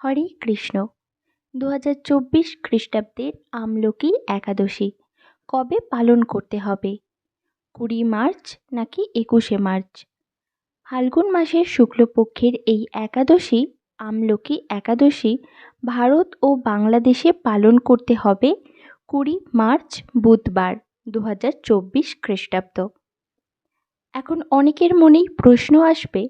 হরে কৃষ্ণ। দু হাজার চব্বিশ খ্রিস্টাব্দের আমলকি একাদশী। কবে পালন করতে হবে? কুড়ি মার্চ নাকি একুশে মার্চ? ফাল্গুন মাসের শুক্লপক্ষের এই একাদশী, আমলকি একাদশী, ভারত ও বাংলাদেশে পালন করতে হবে কুড়ি মার্চ বুধবার দু হাজার চব্বিশ খ্রিস্টাব্দ। এখন অনেকের মনেই প্রশ্ন আসবে,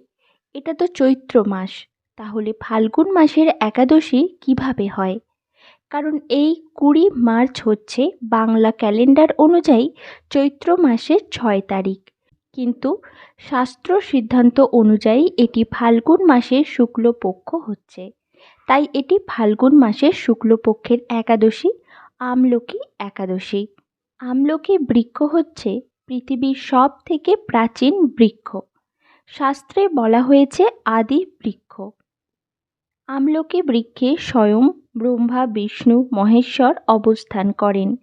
এটা তো চৈত্র মাস। তাহলে ফাল্গুন মাসের একাদশী কীভাবে হয়? কারণ এই কুড়ি মার্চ হচ্ছে বাংলা ক্যালেন্ডার অনুযায়ী চৈত্র মাসের ছয় তারিখ। কিন্তু শাস্ত্র সিদ্ধান্ত অনুযায়ী এটি ফাল্গুন মাসের শুক্লপক্ষ হচ্ছে। তাই এটি ফাল্গুন মাসের শুক্লপক্ষের একাদশী, আমলকি একাদশী। আমলকি বৃক্ষ হচ্ছে পৃথিবীর সব থেকে প্রাচীন বৃক্ষ। শাস্ত্রে বলা হয়েছে আদি বৃক্ষ। আমলকি বৃক্ষে স্বয়ং ব্রহ্মা, বিষ্ণু, মহেশ্বর অবস্থান করেন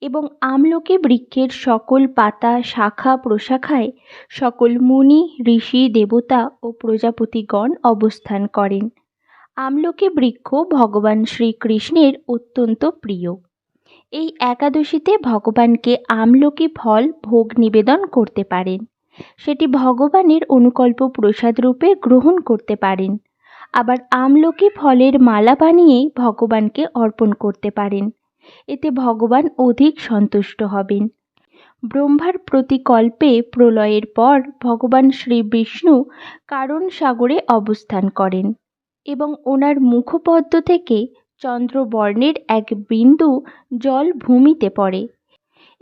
এবং আমলকি বৃক্ষের সকল পাতা, শাখা, প্রশাখায় সকল মুনি, ঋষি, দেবতা ও প্রজাপতিগণ অবস্থান করেন। আমলকি বৃক্ষ ভগবান শ্রীকৃষ্ণের অত্যন্ত প্রিয়। এই একাদশীতে ভগবানকে আমলকি ফল ভোগ নিবেদন করতে পারেন। সেটি ভগবানের অনুকল্প প্রসাদ রূপে গ্রহণ করতে পারেন। আবার আমলকি ফলের মালা বানিয়ে ভগবানকে অর্পণ করতে পারেন। এতে ভগবান অধিক সন্তুষ্ট হবেন। ব্রহ্মার প্রতিকল্পে প্রলয়ের পর ভগবান শ্রী বিষ্ণু কারণ সাগরে অবস্থান করেন এবং ওনার মুখপদ্ম থেকে চন্দ্রবর্ণের এক বিন্দু জল ভূমিতে পড়ে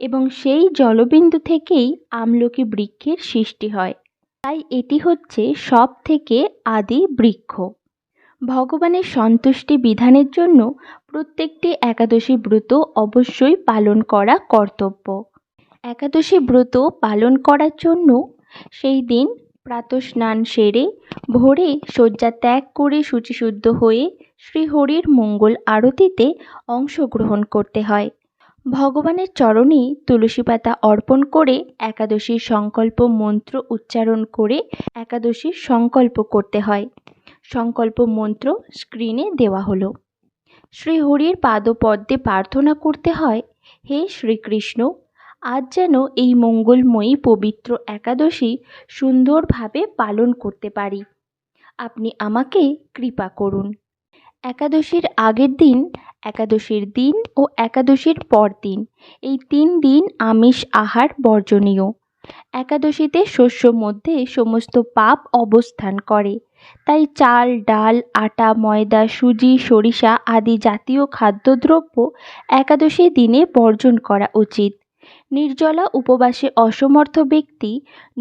এবং সেই জলবিন্দু থেকেই আমলকি বৃক্ষের সৃষ্টি হয়। তাই এটি হচ্ছে সব থেকে আদি বৃক্ষ। ভগবানের সন্তুষ্টি বিধানের জন্য প্রত্যেকটি একাদশী ব্রত অবশ্যই পালন করা কর্তব্য। একাদশী ব্রত পালন করার জন্য সেই দিন প্রাতঃস্নান সেরে, ভোরে শয্যা ত্যাগ করে শুচিশুদ্ধ হয়ে শ্রীহরির মঙ্গল আরতিতে অংশগ্রহণ করতে হয়। ভগবানের চরণে তুলসী পাতা অর্পণ করে একাদশীর সংকল্প মন্ত্র উচ্চারণ করে একাদশীর সংকল্প করতে হয়। সংকল্প মন্ত্র স্ক্রিনে দেওয়া হলো। শ্রীহরির পাদপদ্মে প্রার্থনা করতে হয়, হে শ্রীকৃষ্ণ, আজ যেন এই মঙ্গলময়ী পবিত্র একাদশী সুন্দরভাবে পালন করতে পারি। আপনি আমাকে কৃপা করুন। একাদশীর আগের দিন একাদশীর দিন ও একাদশীর পর দিন। এই তিন দিন আমিষ আহার বর্জনীয়। একাদশীতে শস্য মধ্যে সমস্ত পাপ অবস্থান করে। তাই চাল, ডাল, আটা, ময়দা, সুজি, সরিষা আদি জাতীয় খাদ্যদ্রব্য একাদশী দিনে বর্জন করা উচিত। নির্জলা উপবাসে অসমর্থ ব্যক্তি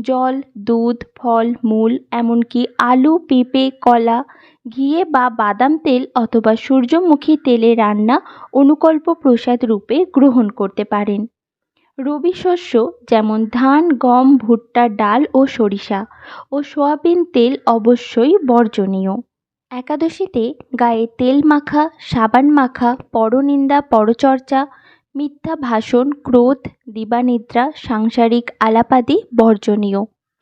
জল, দুধ, ফল, মূল, এমনকি আলু, পেঁপে, কলা ঘিয়ে বা বাদাম তেল অথবা সূর্যমুখী তেলে রান্না অনুকল্প প্রসাদ রূপে গ্রহণ করতে পারেন। রবি শস্য যেমন ধান, গম, ভুট্টা, ডাল ও সরিষা ও সয়াবিন তেল অবশ্যই বর্জনীয়। একাদশীতে গায়ে তেল মাখা, সাবান মাখা, পরনিন্দা, পরচর্চা, মিথ্যা ভাষণ, ক্রোধ, দিবানিদ্রা, সাংসারিক আলাপাদি বর্জনীয়।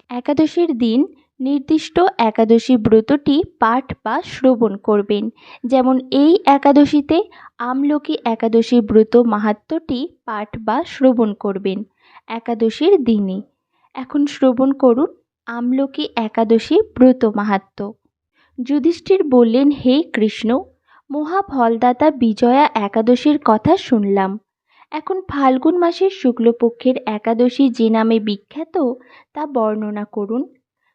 একাদশীর দিন নির্দিষ্ট একাদশী ব্রতটি পাঠ বা শ্রবণ করবেন। যেমন এই একাদশীতে আমলকি একাদশী ব্রত মাহাত্ম্যটি পাঠ বা শ্রবণ করবেন একাদশীর দিনে। এখন শ্রবণ করুন আমলকি একাদশী ব্রত মাহাত্ম্য যুধিষ্ঠির বললেন, হে কৃষ্ণ, মহাফলদাতা বিজয়া একাদশীর কথা শুনলাম। এখন ফাল্গুন মাসের শুক্লপক্ষের একাদশী যে নামে বিখ্যাত তা বর্ণনা করুন।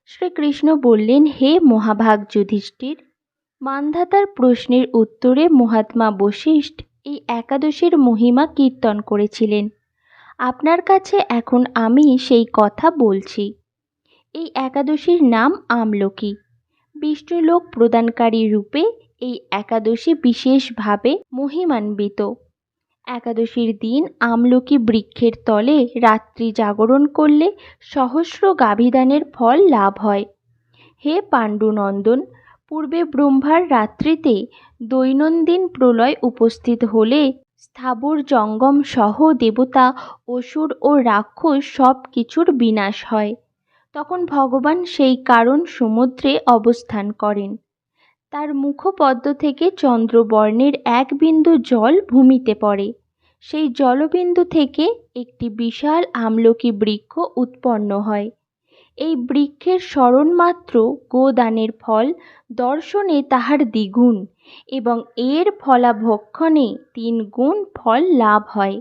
শ্রীকৃষ্ণ বললেন, হে মহাভাগ যুধিষ্ঠির, মান্ধাতার প্রশ্নের উত্তরে মহাত্মা বশিষ্ঠ এই একাদশীর মহিমা কীর্তন করেছিলেন। আপনার কাছে এখন আমি সেই কথা বলছি। এই একাদশীর নাম আমলকি। বিষ্ণুলোক প্রদানকারী রূপে এই একাদশী বিশেষভাবে মহিমান্বিত। একাদশীর দিন আমলকি বৃক্ষের তলে রাত্রি জাগরণ করলে সহস্র গাভিদানের ফল লাভ হয়। হে পাণ্ডুনন্দন, পূর্বে ব্রহ্মার রাত্রিতে দৈনন্দিন প্রলয় উপস্থিত হলে স্থাবর জঙ্গম সহ দেবতা, অসুর ও রাক্ষস সব কিছুর বিনাশ হয়। তখন ভগবান সেই কারণ সমুদ্রে অবস্থান করেন। তার মুখপদ্ম থেকে চন্দ্রবর্ণের এক বিন্দু জল ভূমিতে পড়ে। সেই জলবিন্দু থেকে একটি বিশাল আমলকি বৃক্ষ উৎপন্ন হয়। এই বৃক্ষের স্মরণমাত্র গোদানের ফল দর্শনে তাহার দ্বিগুণ এবং এর ফলাভক্ষণে তিন গুণ ফল লাভ হয়।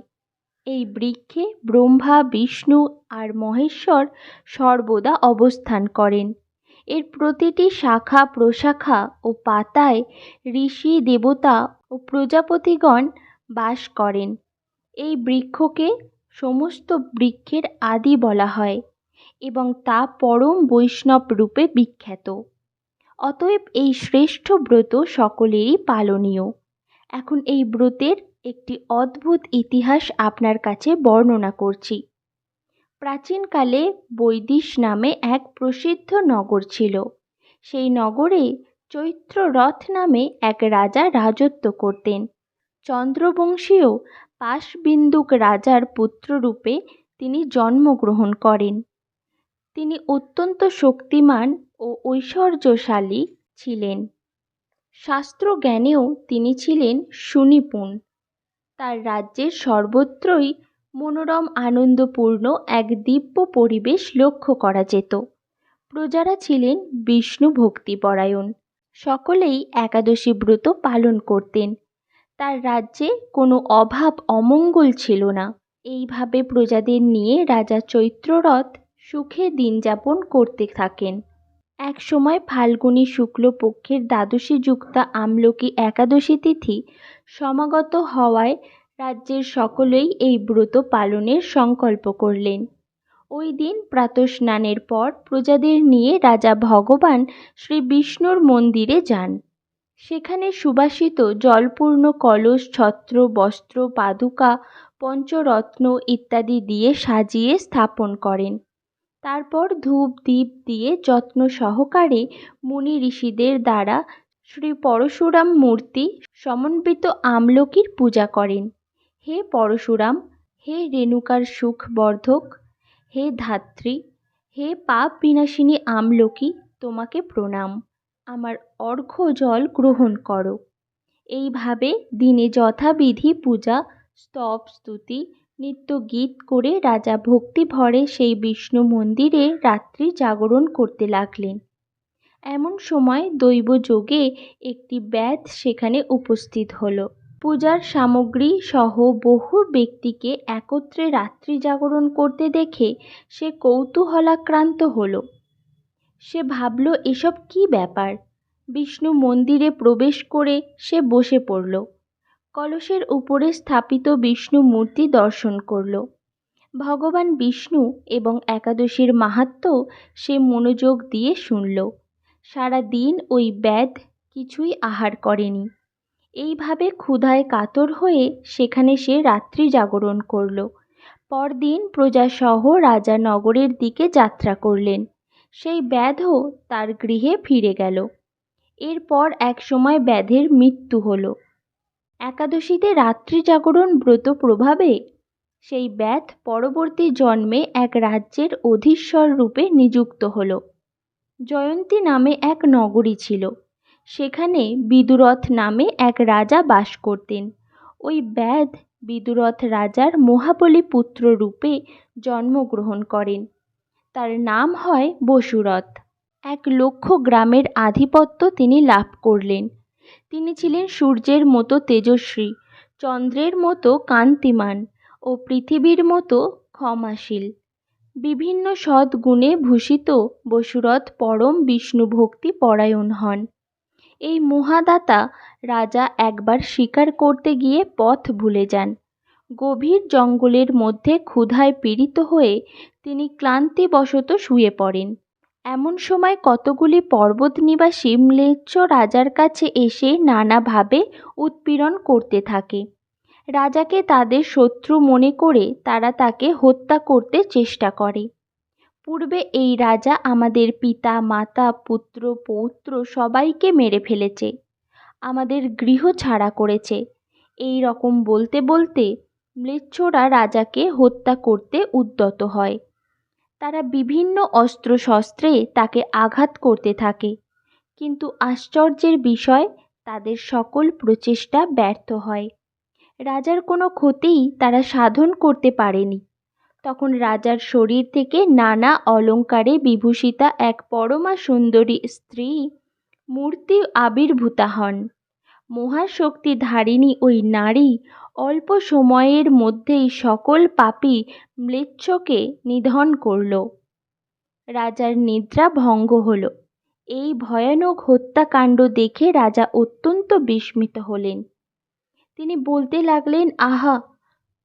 এই বৃক্ষে ব্রহ্মা, বিষ্ণু আর মহেশ্বর সর্বদা অবস্থান করেন। এর প্রতিটি শাখা, প্রশাখা ও পাতায় ঋষি, দেবতা ও প্রজাপতিগণ বাস করেন। এই বৃক্ষকে সমস্ত বৃক্ষের আদি বলা হয় এবং তা পরম বৈষ্ণব রূপে বিখ্যাত। অতএব এই শ্রেষ্ঠ ব্রত সকলেরই পালনীয়। এখন এই ব্রতের একটি অদ্ভুত ইতিহাস আপনার কাছে বর্ণনা করছি। প্রাচীনকালে বৈদিশ নামে এক প্রসিদ্ধ নগর ছিল। সেই নগরে চৈত্ররথ নামে এক রাজা রাজত্ব করতেন। চন্দ্রবংশীয় পাশবিন্দুক রাজার পুত্ররূপে তিনি জন্মগ্রহণ করেন। তিনি অত্যন্ত শক্তিমান ও ঐশ্বর্যশালী ছিলেন। শাস্ত্রজ্ঞানেও তিনি ছিলেন সুনিপুণ। তার রাজ্যের সর্বত্রই মনোরম, আনন্দপূর্ণ এক দিব্য পরিবেশ লক্ষ্য করা যেত। প্রজারা ছিলেন বিষ্ণু ভক্তিপরায়ণ সকলেই একাদশী ব্রত পালন করতেন। তার রাজ্যে কোনো অভাব অমঙ্গল ছিল না। এইভাবে প্রজাদের নিয়ে রাজা চৈত্ররথ সুখে দিন যাপন করতে থাকেন। এক সময় ফাল্গুনী শুক্লপক্ষের দ্বাদশী যুক্তা আমলকি একাদশী তিথি সমাগত হওয়ায় রাজ্যের সকলেই এই ব্রত পালনের সংকল্প করলেন। ওই দিন প্রাতঃস্নানের পর প্রজাদের নিয়ে রাজা ভগবান শ্রী বিষ্ণুর মন্দিরে যান। সেখানে সুবাসিত জলপূর্ণ কলস, ছত্র, বস্ত্র, পাদুকা, পঞ্চরত্ন ইত্যাদি দিয়ে সাজিয়ে স্থাপন করেন। তারপর ধূপ দ্বীপ দিয়ে যত্ন সহকারে মুনি ঋষিদের দ্বারা শ্রী পরশুরাম মূর্তি সমন্বিত আমলকির পূজা করেন। হে পরশুরাম, হে রেণুকার সুখ বর্ধক হে ধাত্রী, হে পাপ বিনাশিনী আমলকি, তোমাকে প্রণাম। আমার অর্ঘ্য জল গ্রহণ করো। এইভাবে দিনে যথাবিধি পূজা, স্তব, স্তুতি, নিত্য গীত করে রাজা ভক্তি ভরে সেই বিষ্ণু মন্দিরে রাত্রি জাগরণ করতে লাগলেন। এমন সময় দৈব যোগে একটি ব্যাধ সেখানে উপস্থিত হলো। পূজার সামগ্রী সহ বহু ব্যক্তিকে একত্রে রাত্রি জাগরণ করতে দেখে সে কৌতূহলাক্রান্ত হল। সে ভাবল, এসব কি ব্যাপার? বিষ্ণু মন্দিরে প্রবেশ করে সে বসে পড়ল। কলসের উপরে স্থাপিত বিষ্ণু মূর্তি দর্শন করল। ভগবান বিষ্ণু এবং একাদশীর মাহাত্ম্য সে মনোযোগ দিয়ে শুনল। সারা দিন ওই ব্যাধ কিছুই আহার করেনি। এইভাবে ক্ষুধায় কাতর হয়ে সেখানে সে রাত্রি জাগরণ করল। পরদিন প্রজাসহ রাজা নগরের দিকে যাত্রা করলেন। সেই ব্যাধও তার গৃহে ফিরে গেল। এরপর এক সময় ব্যাধের মৃত্যু হল। একাদশীতে রাত্রি জাগরণ ব্রত প্রভাবে সেই ব্যাধ পরবর্তী জন্মে এক রাজ্যের অধীশ্বর রূপে নিযুক্ত হল। জয়ন্তী নামে এক নগরী ছিল। সেখানে বিদুরথ নামে এক রাজা বাস করতেন। ওই ব্যাধ বিদুরথ রাজার মহাবলী পুত্র রূপে জন্মগ্রহণ করেন। তার নাম হয় বসুরথ। এক লক্ষ গ্রামের আধিপত্য তিনি লাভ করলেন। তিনি ছিলেন সূর্যের মতো তেজস্বী, চন্দ্রের মতো কান্তিমান ও পৃথিবীর মতো ক্ষমাশীল। বিভিন্ন সদ্গুণে ভূষিত বসুরথ পরম বিষ্ণু ভক্তি পরায়ণ হন। এই মহাদাতা রাজা একবার শিকার করতে গিয়ে পথ ভুলে যান। গভীর জঙ্গলের মধ্যে ক্ষুধায় পীড়িত হয়ে তিনি ক্লান্তিবশত শুয়ে পড়েন। এমন সময় কতগুলি পর্বত নিবাসী ম্লেচ্ছ রাজার কাছে এসে নানাভাবে উৎপীড়ন করতে থাকে। রাজাকে তাদের শত্রু মনে করে তারা তাকে হত্যা করতে চেষ্টা করে। পূর্বে এই রাজা আমাদের পিতা, মাতা, পুত্র, পৌত্র সবাইকে মেরে ফেলেছে, আমাদের গৃহ ছাড়া করেছে। এই রকম বলতে বলতে ম্লেচ্ছরা রাজাকে হত্যা করতে উদ্যত হয়। তারা বিভিন্ন অস্ত্র শস্ত্রে তাকে আঘাত করতে থাকে, কিন্তু আশ্চর্যের বিষয়, তাদের সকল প্রচেষ্টা ব্যর্থ হয়। রাজার কোনো ক্ষতিই তারা সাধন করতে পারেনি। তখন রাজার শরীর থেকে নানা অলঙ্কারে বিভূষিতা এক পরমা সুন্দরী স্ত্রী মূর্তি আবির্ভূতা হন। মহাশক্তি ধারিণী ওই নারী অল্প সময়ের মধ্যেই সকল পাপী ম্লেচ্ছকে নিধন করল। রাজার নিদ্রা ভঙ্গ হল। এই ভয়ানক হত্যাকাণ্ড দেখে রাজা অত্যন্ত বিস্মিত হলেন। তিনি বলতে লাগলেন, আহা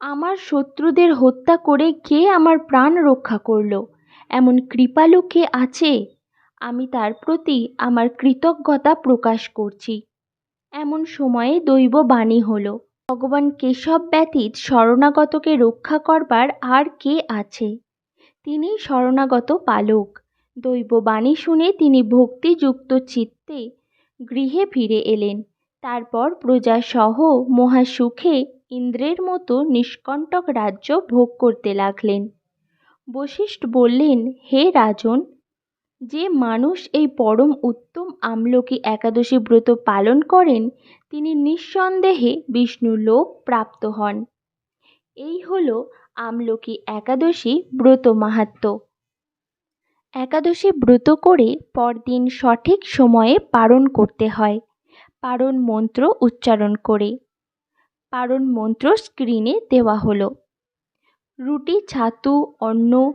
আমার শত্রুদের হত্যা করে কে আমার প্রাণ রক্ষা করল? এমন কৃপালু কে আছে? আমি তার প্রতি আমার কৃতজ্ঞতা প্রকাশ করছি। এমন সময়ে দৈব বাণী হল, ভগবান কেশব ব্যতীত শরণাগতকে রক্ষা করবার আর কে আছে? তিনি শরণাগত পালক। দৈব বাণী শুনে তিনি ভক্তিযুক্ত চিত্তে গৃহে ফিরে এলেন। তারপর প্রজাসহ মহাসুখে ইন্দ্রের মতো নিষ্কণ্টক রাজ্য ভোগ করতে লাগলেন। বশিষ্ঠ বললেন, হে রাজন, যে মানুষ এই পরম উত্তম আমলকি একাদশী ব্রত পালন করেন, তিনি নিঃসন্দেহে বিষ্ণু লোক প্রাপ্ত হন। এই হল আমলকি একাদশী ব্রত মাহাত্ম। একাদশী ব্রত করে পরদিন সঠিক সময়ে পালন করতে হয়। পারণ মন্ত্র উচ্চারণ করে। পারণ মন্ত্র স্ক্রিনে দেওয়া হলো। রুটি, ছাতু, অন্ন,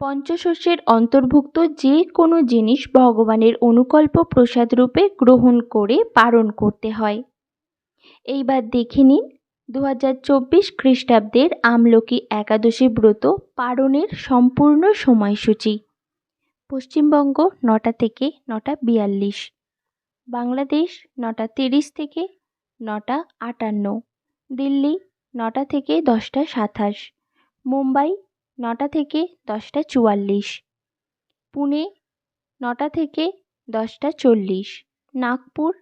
পঞ্চশস্যের অন্তর্ভুক্ত যে কোনো জিনিস ভগবানের অনুকল্প প্রসাদ রূপে গ্রহণ করে পালন করতে হয়। এইবার দেখে নিন দু হাজার চব্বিশ খ্রিস্টাব্দের আমলকি একাদশী ব্রত পালনের সম্পূর্ণ সময়সূচি। পশ্চিমবঙ্গ নটা থেকে নটা বিয়াল্লিশ। বাংলাদেশ নটা তিরিশ থেকে নটা আটান্ন। দিল্লি, নটা থেকে দশটা সাতাশ। মুম্বাই, নটা থেকে দশটা চুয়াল্লিশ। পুনে, নটা থেকে দশটা চল্লিশ। নাগপুর,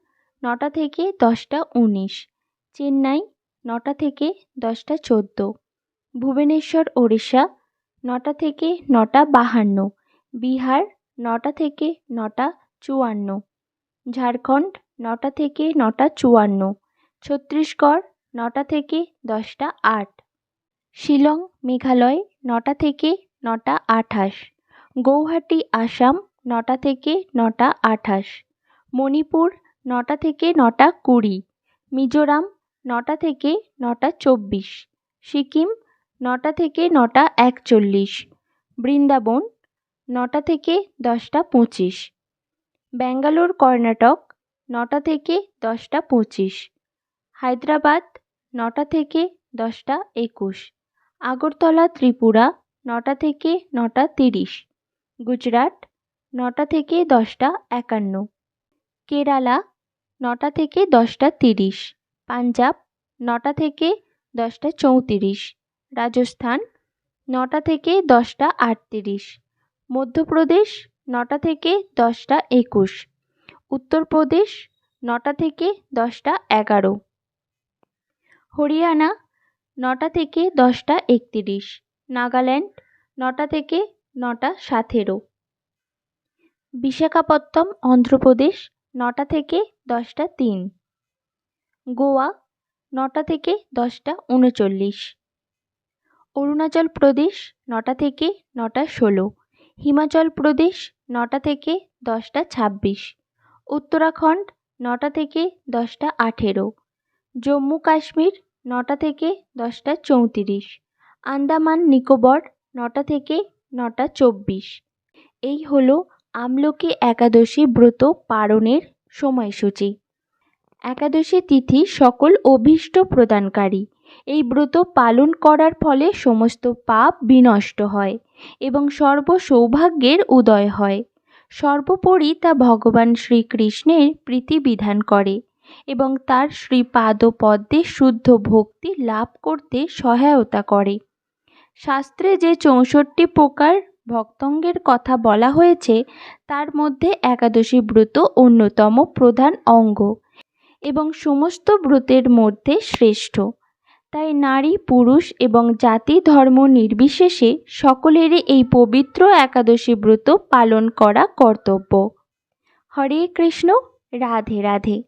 নটা থেকে দশটা উনিশ। চেন্নাই, নটা থেকে দশটা চোদ্দ। ভুবনেশ্বর, ওড়িশা, নটা থেকে নটা বাহান্ন। বিহার, নটা থেকে নটা চুয়ান্ন। ঝাড়খণ্ড, নটা থেকে নটা চুয়ান্ন। ছত্তিশগড় নটা থেকে দশটা আট। শিলং, মেঘালয়, নটা থেকে নটা আঠাশ। গৌহাটি, আসাম, নটা থেকে নটা আঠাশ। মণিপুর, নটা থেকে নটা কুড়ি। মিজোরাম, নটা থেকে নটা চব্বিশ। সিকিম, নটা থেকে নটা একচল্লিশ। বৃন্দাবন, নটা থেকে দশটা পঁচিশ। ব্যাঙ্গালোর, কর্ণাটক, নটা থেকে দশটা পঁচিশ। হায়দ্রাবাদ নটা থেকে দশটা একুশ। আগরতলা, ত্রিপুরা, নটা থেকে নটা তিরিশ। গুজরাট, নটা থেকে দশটা একান্ন। কেরালা, নটা থেকে দশটা তিরিশ। পাঞ্জাব, নটা থেকে দশটা চৌত্রিশ। রাজস্থান, নটা থেকে দশটা আটত্রিশ। মধ্যপ্রদেশ, নটা থেকে দশটা একুশ। উত্তরপ্রদেশ, নটা থেকে দশটা এগারো। হরিয়ানা, নটা থেকে দশটা একত্রিশ। নাগাল্যান্ড, নটা থেকে নটা সাতেরো। বিশাখাপত্তম অন্ধ্রপ্রদেশ, নটা থেকে দশটা তিন। গোয়া, নটা থেকে দশটা উনচল্লিশ। অরুণাচল প্রদেশ, নটা থেকে নটা ষোলো। হিমাচল প্রদেশ, নটা থেকে দশটা ছাব্বিশ। উত্তরাখণ্ড, নটা থেকে দশটা আঠেরো। জম্মু কাশ্মীর নটা থেকে দশটা চৌত্রিশ। আন্দামান নিকোবর নটা থেকে নটা চব্বিশ। এই হলো আমলকি একাদশী ব্রত পালনের সময়সূচি। একাদশী তিথি সকল অভীষ্ট প্রদানকারী। এই ব্রত পালন করার ফলে সমস্ত পাপ বিনষ্ট হয় এবং সর্ব সৌভাগ্যের উদয় হয়। সর্বোপরি তা ভগবান শ্রীকৃষ্ণের প্রীতি বিধান করে। এবং তার শ্রীপাদ পদ্মে শুদ্ধ ভক্তি লাভ করতে সহায়তা করে। শাস্ত্রে যে চৌষট্টি প্রকার ভক্তঙ্গের কথা বলা হয়েছে, তার মধ্যে একাদশী ব্রত অন্যতম প্রধান অঙ্গ এবং সমস্ত ব্রতের মধ্যে শ্রেষ্ঠ। তাই নারী, পুরুষ এবং জাতি ধর্ম নির্বিশেষে সকলেরই এই পবিত্র একাদশী ব্রত পালন করা কর্তব্য। হরে কৃষ্ণ, রাধে রাধে।